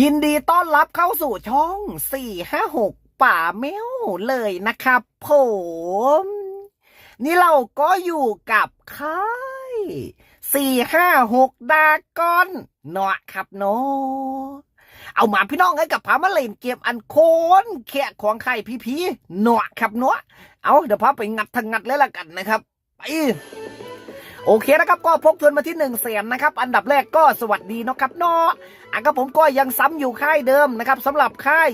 ยินดีต้อนรับเข้าสู่ช่อง 456 ป่าแมวเลยนะครับผม นี่เราก็อยู่กับค่าย456 ดากอนเนาะครับเนาะเอามาพี่น้องให้กับพามาเล่นเกมอันโคนแค่ของใครพี่พีเนาะครับเนาะเอาเดี๋ยวพาไปงัดทางงัดเลยละกันนะครับ ไป โอเคนะครับก็พกทุนมาที่หนึ่งแสนนะครับอันดับแรกก็สวัสดีนะครับเนาะอะก็ผมก็ยังซ้ำอยู่ค่ายเดิมนะครับสำหรับค่าย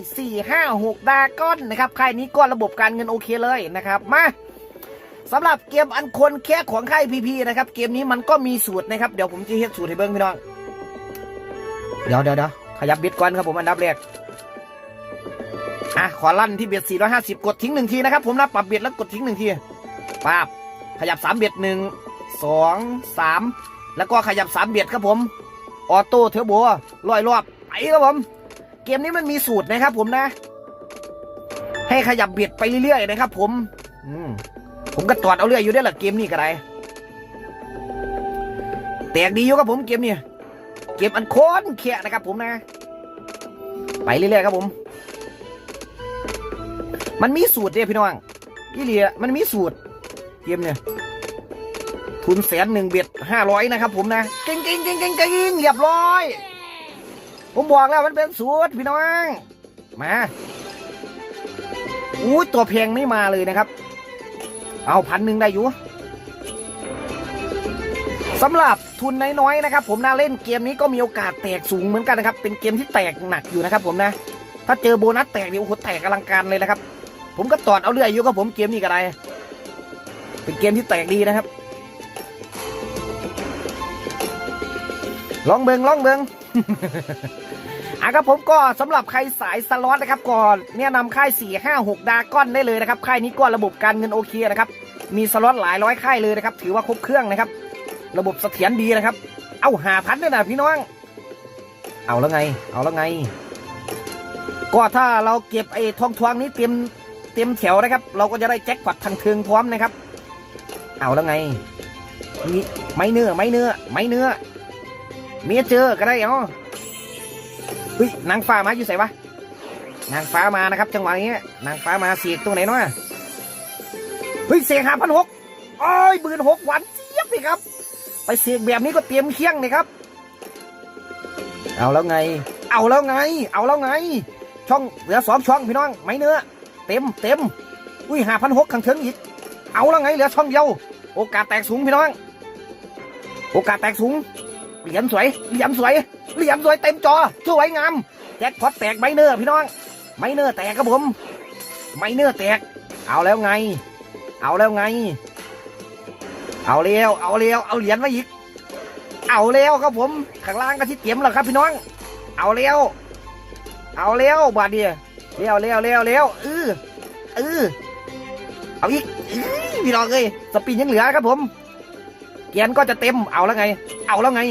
456 ดาก้อนนะครับค่ายนี้ก็ระบบการเงินโอเคเลยนะครับมาสำหรับเกมอันคนแค่ของค่ายพีพีนะครับเกมนี้มันก็มีสูตรนะครับเดี๋ยวผมจะเฮ็ดสูตรให้เบิ้งพี่น้องเดี๋ยวเดี๋ยวเดี๋ยวขยับบิดก่อนครับผมอันดับแรกอะขอลั่นที่เบียด450 กดทิ้งหนึ่งทีนะครับผมนะปรับเบียดแล้วกดทิ้งหนึ่งทีป้าบขยับ3เบียดหนึ่ง สองสามแล้วก็ขยับสามเบียดครับผม ออโต้เทอร์โบร้อยรอบไปครับผม เกมนี้มันมีสูตรนะครับผมนะ ให้ขยับเบียดไปเรื่อยๆนะครับ ผมอืมผมก็ตอดเอาเรื่อยอยู่ได้หละเกมนี้ก็ได้แตกดีอยู่ครับผมเกมนี้เกมอันโค้นเขียนะครับผมนะ ไปเรื่อยๆครับผม มันมีสูตรเด้พี่น้องพี่เหลียมันมีสูตรเกมเนี่ย ทุนแสนหนึ่งเบ็ดห้าร้อยนะครับผมนะเก่งเก่งเก่งเก่งเก่งเรียบร้อย ผมบอกแล้วมันเป็นสูตรพี่น้อง มาอู้ตัวแพงไม่มาเลยนะครับ เอาพันหนึ่งได้อยู่สำหรับทุนน้อยๆนะครับ ผมนะเล่นเกมนี้ก็มีโอกาสแตกสูงเหมือนกันนะครับ เป็นเกมที่แตกหนักอยู่นะครับ ผมนะ ถ้าเจอโบนัสแตกนี่โอ้โหแตกอลังการเลยนะครับ ผมก็ตอดเอาเรื่อยอยู่กับผมเกมนี้ก็ได้เป็นเกมที่แตกดีนะครับ ลองเบิงลองเบิงอะครับผมก็สำหรับใครสายสล็อตนะครับก่อนเนี่ยนำค่าย 4 5 6 ดาก้อนได้เลยนะครับค่ายนี้ก็ระบบการเงินโอเคนะครับ มีสล็อตหลายร้อยค่ายเลยนะครับ ถือว่าครบเครื่องนะครับ ระบบเสถียรดีนะครับ เอาหาพันด้วยนะพี่น้อง เอาแล้วไง เอาแล้วไง ก็ถ้าเราเก็บไอ้ทองทวงนี้เต็มเต็มแถวนะครับ เราก็จะได้แจ็คพอตทางเทิงพร้อมนะครับ เอาแล้วไงนี่ไม่เนื้อไม่เนื้อไม่เนื้อ เมียเจอก็ได้เนาะเฮ้ยนางฟ้ามาอยู่ไหนวะนางฟ้ามานะครับ จังหวะนี้นางฟ้ามาเสียกตรงไหนเนาะเฮ้ยเสียงหาพันหกโอ้ยบืนหกหวันเจี๊ยบเลยครับ ไปเสียกแบบนี้ก็เตรียมเคียงเลยครับ เอาแล้วไง เอาแล้วไง เอาแล้วไง ช่องเหลือสองช่องพี่น้องไม่เนื้อ เต็มเต็มอุ้ยหาพันหกขังเถิงอีกเอาแล้วไงเหลือช่องเดียว โอกาสแตกสูงพี่น้อง โอกาสแตกสูง เหรียญสวย เหรียญสวย เหรียญสวยเต็มจอ สวยงาม แจ็คพอตแตกไมเนอร์พี่น้อง ไมเนอร์แตกครับผม ไมเนอร์แตก เอาแล้วไง เอาแล้วไง เอาเร็ว เอาเร็ว เอาเหรียญมาอีก เอาเร็วครับผม ข้างล่างก็ที่เตรียมแล้วครับพี่น้อง เอาเร็ว เอาเร็วบาดเดียเร็วเร็วเร็วเร็วเออเออเอาอีกพี่น้องเอ้ยสปีนยังเหลือครับผม เกียนก็จะเต็มเอาแล้วไง เอาแล้วไง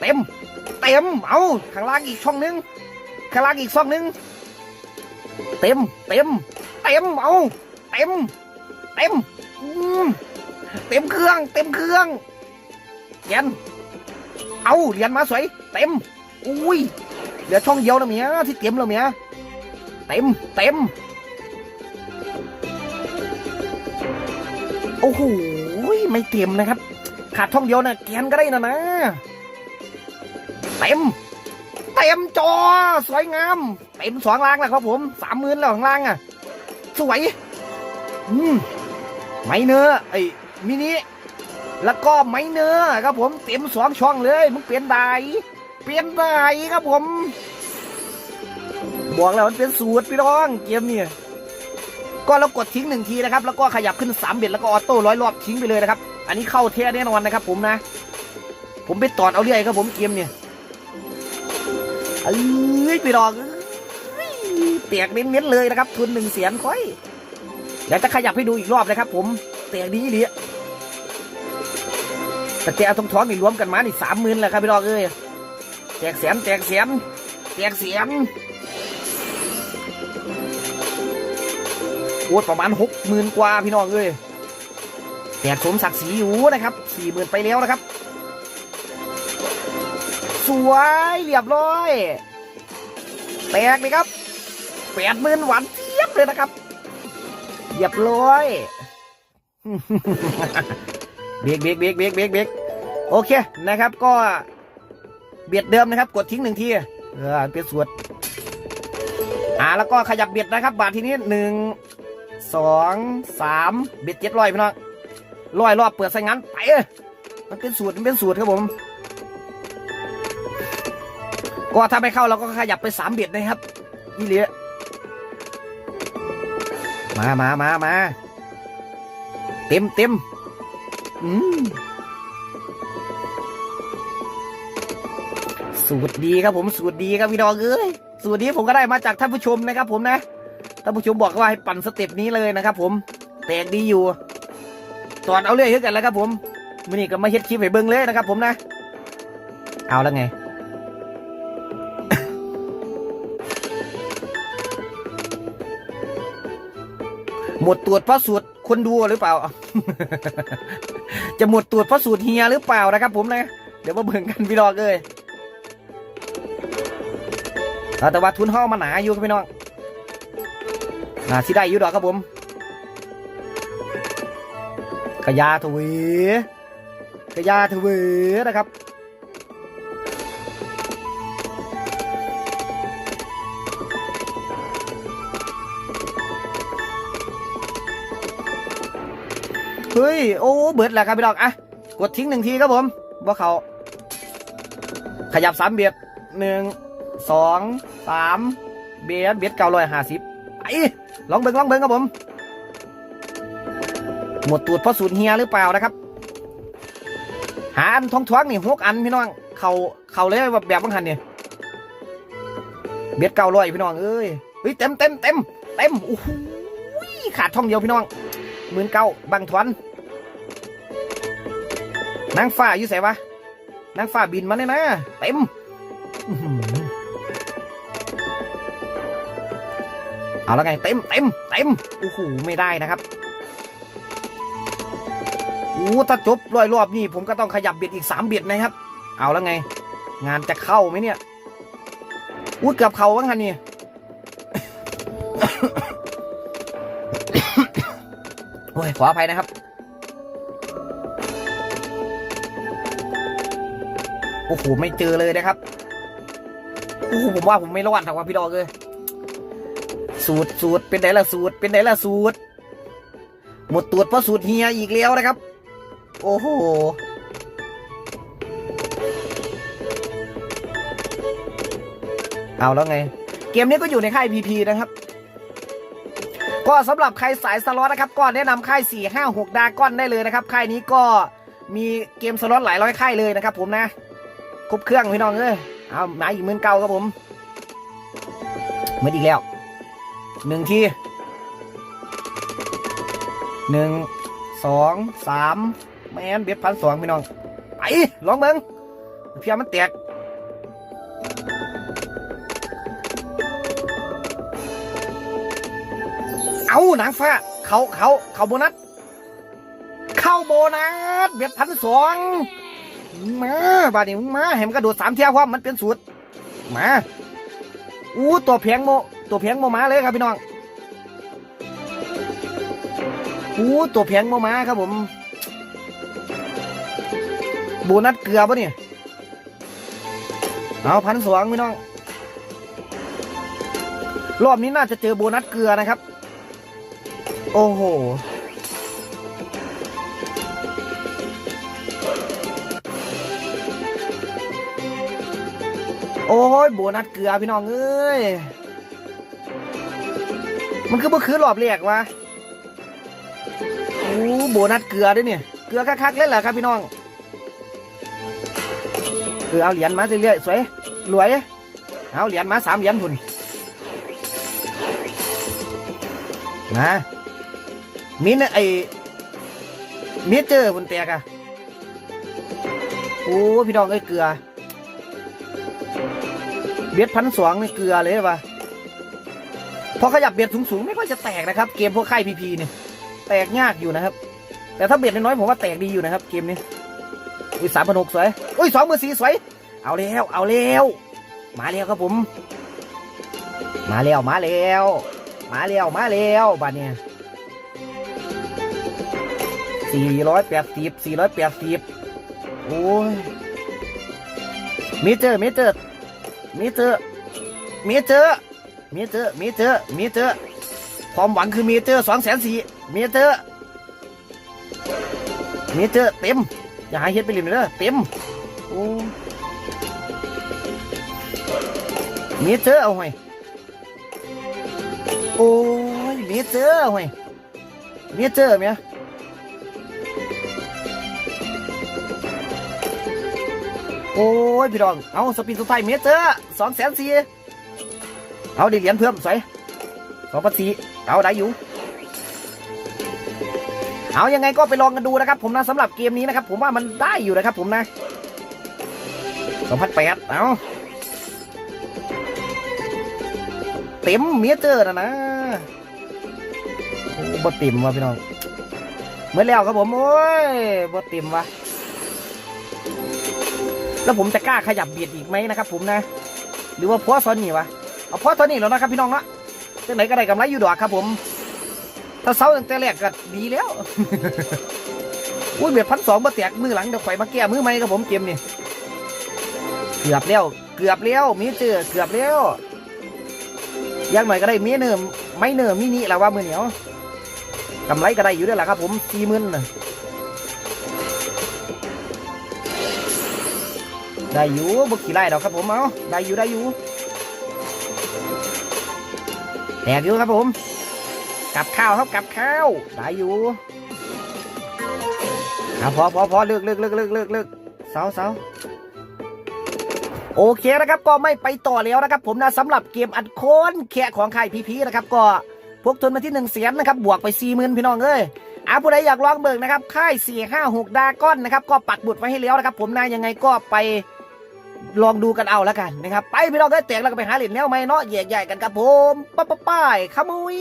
เต็ม เต็ม เอาข้างล่างอีกช่องหนึงข้างล่างอีกช่องหนึง เต็ม เต็ม เต็มเอาเต็ม เต็มเต็มเครื่อง เต็มเครื่องเกียนเอาเหรียญมาสวย เต็ม อุ้ยเหลือช่องเดียวนะเมียที่เต็มแล้วเมียเต็ม เต็มโอ้โหไม่เต็มนะครับ ขาดช่องเดียวนะแกนก็ได้นะนะ เต็ม เต็มจอ สวยงาม เต็มสองล่างแล้วครับผมสามหมื่นแล้วข้างล่างอะ สวย อืมไม่เนื้อไอ้มินิแล้วก็ไม่เนื้อครับผมเต็มสองช่องเลยมึงเปลี่ยนได้เปลี่ยนได้ครับผมบอกแล้วมันเป็นสูตรพี่น้องเกมเนี่ยก็เรากดทิ้งหนึ่งทีนะครับ แล้วก็ขยับขึ้นสามเบ็ดแล้วก็ออโต้ร้อยรอบทิ้งไปเลยนะครับ อันนี้เข้าเท่แน่นอนนะครับ ผมนะ ผมไปตอดเอาเรื่อยครับผมเกมเนี่ยเอ้ยพี่น้องเอ้ยแตกเน้นๆเลยนะครับ ทุนหนึ่งเสียนค่อยเดี๋ยวจะขยับให้ดูอีกรอบนะครับ ผมแตกดีเลยแต่แกเอาทองท้องนี่รวมกันมานี่สามหมื่นแหละครับพี่น้องเอ้ยแตกแสนแตกแสนแตกแสนโอ้ประมาณหกหมื่นกว่าพี่น้องเอ้ย แต่สมศักดิ์ศรีอยู่นะครับสี่หมื่นไปแล้วนะครับ สวยเรียบร้อยแตกเลยครับแปดหมื่นหวานเทียบเลยนะครับเหยียบร้อยเบรกเบรกเบรกเบรกเบรกเบรกโอเคนะครับ ก็เบียดเดิมนะครับ กดทิ้งหนึ่งทีเออเป็นสวดอ่าแล้วก็ขยับเบียดนะครับ บาททีนี้หนึ่งสองสามเบียดเจ็ดร้อยพี่น้อง ร้อยรอบเปิดใส่งั้นไปเอ้ยมันเป็นสูตรมันเป็นสูตรครับผม ก็ถ้าไม่เข้าเราก็ขยับไปสามเบียดนะครับนี่เหลือมามามามาเต็มเต็มอืมสูตรดีครับผมสูตรดีครับพี่ดองเอ้ยสูตรนี้ผมก็ได้มาจากท่านผู้ชมนะครับผมนะท่านผู้ชมบอกว่าให้ปั่นสเต็ปนี้เลยนะครับผมแตกดีอยู่ ตอนเอาเรื่อยขึ้นกันแล้วครับผมมื่อนี้ก็มาเฮ็ดคลิปให้เบิ่งเลยนะครับ ผมนะ เอาแล้วไง หมดตรวจเพราะสูตรคนดูหรือเปล่า จะหมดตรวจเพราะสูตรเฮียหรือเปล่านะครับ ผมนะ เดี๋ยวมาเบิ่งกันพี่น้องเลยแต่ว่าทุนห้อมาหนาอยู่ครับพี่น้องน่าที่ได้อยู่ดอกครับผม กระยาถวีกระยาถวีนะครับเฮ้ยโอ้เบิดแล้วครับพี่ดอกอะกดทิ้งหนึ่งทีครับผมว่าเขาขยับสามเบียดหนึ่งสองสามเบียดเบียดเก้าร้อยห้าสิบไปลองเบิ้งลองเบิ้งครับผม หมดตูดเพราะสูตรเฮียหรือเปล่านะครับ หาอันท้องท้องนี่หกอันพี่น้อง เขาเขาเลยแบบแบบบังหันเนี่ยเบียดเก้าร้อยพี่น้องเอ้ยเฮ้ยเต็มเต็มเต็มเต็มโอ้โหขาดท่องเดียวพี่น้องหมื่นเก้าบังทวนนางฟ้าอยู่ไหนวะนางฟ้าบินมาเลยนะเต็มเอาแล้วไงเต็มเต็มเต็มโอ้โหไม่ได้นะครับ ถ้าจบร้อยรอบนี่ผมก็ต้องขยับเบียดอีกสามเบียดนะครับ เอาแล้วไง งานจะเข้าไหมเนี่ยอู้เกือบเข้าบ้างคันนี่โอ้ยขออภัยนะครับ โอ้โหไม่เจอเลยนะครับโอ้โหผมว่าผมไม่รอดหรอกว่าพี่ดอกเลยสูตรสูตรเป็นไหนล่ะสูตรเป็นไหนล่ะสูตรหมดตรวจเพราะสูตรเฮียอีกแล้วนะครับ โอ้โห เอาแล้วไง เกมนี้ก็อยู่ในค่าย PP นะครับ ก็สำหรับใครสายสล็อตนะครับ ก็แนะนำค่าย 4 5 6 ดาก้อนได้เลยนะครับ ค่ายนี้ก็มีเกมสล็อตหลายร้อยค่ายเลยนะครับผมนะ ครบเครื่องพี่น้องเอ้ยเอาหมาอีกมื่นเก้าครับผมเหมือนอีกแล้วหนึ่งทีหนึ่งสองสาม แมนเบ็ดพันสองพี่น้องไปลองเบิ้งเพียมันแตกเอาหนังฟ้า เขาเขาเขาโบนัสเข้าโบนัสเบ็ดพันสองมาบาดนี้มึงมาเห็นมันกระโดดสามเที่ยวความมันเป็นสูตรมาอู้ตัวเพียงโมตัวเพียงโมมาเลยครับพี่น้องอู้ตัวเพียงโมมาครับผม โบนัสเกลือปะเนี่ย เอาพันสองพี่น้อง รอบนี้น่าจะเจอโบนัสเกลือนะครับ โอ้โห โอ้ยโบนัสเกลือพี่น้องเอ้ย มันคือเมื่อคืนรอบแรกวะโอ้โบนัสเกลือด้วยเนี่ย เกลือคักๆเล่นเหรอครับพี่น้อง เออเอาเหรียญมาเรื่อยๆสวยรวยเอาเหรียญมาสามเหรียญพุ่นนะมินไอมิเจอร์พุ่นแตกอะโอ้พี่น้องเอ้ยเกลือเบียดพันสองนี่เกลือเลยวะพอขยับเบียดสูงๆไม่ค่อยจะแตกนะครับ เกมพวกค่พีพีเนี่ยแตกยากอยู่นะครับ แต่ถ้าเบียดน้อยๆผมว่าแตกดีอยู่นะครับ เกมนี้ อุ้ยสามพันหกสวย อุ้ยสองมือสี่สวย เอาแล้ว เอาแล้ว มาแล้วครับผม มาแล้ว มาแล้ว มาแล้ว มาแล้วบัดเนี่ยสี่ร้อยแปดสิบสี่ร้อยแปดสิบโอ้ยมีเจอร์มีเจอร์มีเจอร์มีเจอร์มีเจอร์มีเจอร์มีเจอร์ความหวังคือมีเจอร์สองแสนสี่มีเจอร์มีเจอร์เต็ม อย่าให้เฮ็ดไปริมเลยเด้อเต็มโอ้มีเจอเอาไว้โอ้ยมีเจอเอาไว้มีเจอเมียโอ้ยพี่น้อง เอาสปีดสุดท้ายเมเจอร์สองแสนสี่เอาด้เหรียญเพิ่มใส่สองพันสี่เอาได้อยู่ เอายังไงก็ไปลองกันดูนะครับ ผมนะสำหรับเกมนี้นะครับ ผมว่ามันได้อยู่นะครับ ผมนะสองพันแปดเอาเต็มเมเจอร์นะนะโอ้บ่เต็มว่ะพี่น้องเมื่อแล้วครับผม โอ้ยบ่เต็มว่ะแล้วผมจะกล้าขยับเบียดอีกไหมนะครับ ผมนะ หรือว่าพอซอนนี่วะเอาพอซอนนี่แล้วนะครับพี่น้องเนาะจังไหนก็ได้กำไรอยู่ดอกครับผม ถ้าเซาตั้งแต่แรกก็ดีแล้ว อุ้ยเบียดพันสองมาแตกมือหลังเดี๋ยวข่อยมาแก้มือใหมครับผมเกมนี่เกือบแล้วเกือบแล้วมีเจอเกือบแล้วยังหน่อยก็ได้มีเนิมไม่เนิมมินิแล้วว่ามือเหนียวกำไรก็ได้อยู่ด้วยแหละครับผมสี่หมื่นน่ะได้อยู่บุกขี่ไล่ดอกครับผมเอาได้อยู่ได้อยู่แตกอยู่ครับผม กับข้าวครับกับข้าวได้อยู่เอาพอพอพอเลิกเลิกเลิกเลิกเลิกเลิกเสาเสาโอเคนะครับก็ไม่ไปต่อแล้วนะครับ ผมนะสำหรับเกมอัดโคนแค่ของใครพีพีนะครับก็พวกทุนมาที่หนึ่งเสียนนะครับ บวกไปสี่หมื่นพี่น้องเอ้ยอาผู้ใดอยากลองเบิกนะครับ ค่ายสี่ห้าหกดากอนนะครับ ก็ปักบุดไว้ให้แล้วนะครับ ผมนะยังไงก็ไปลองดูกันเอาแล้วกันนะครับ ไปพี่น้องก็แตกแล้วก็ไปหาเหรียญแนวใหมเนาะแยกใหญ่กันครับผมป้าป้าป้ายขโมย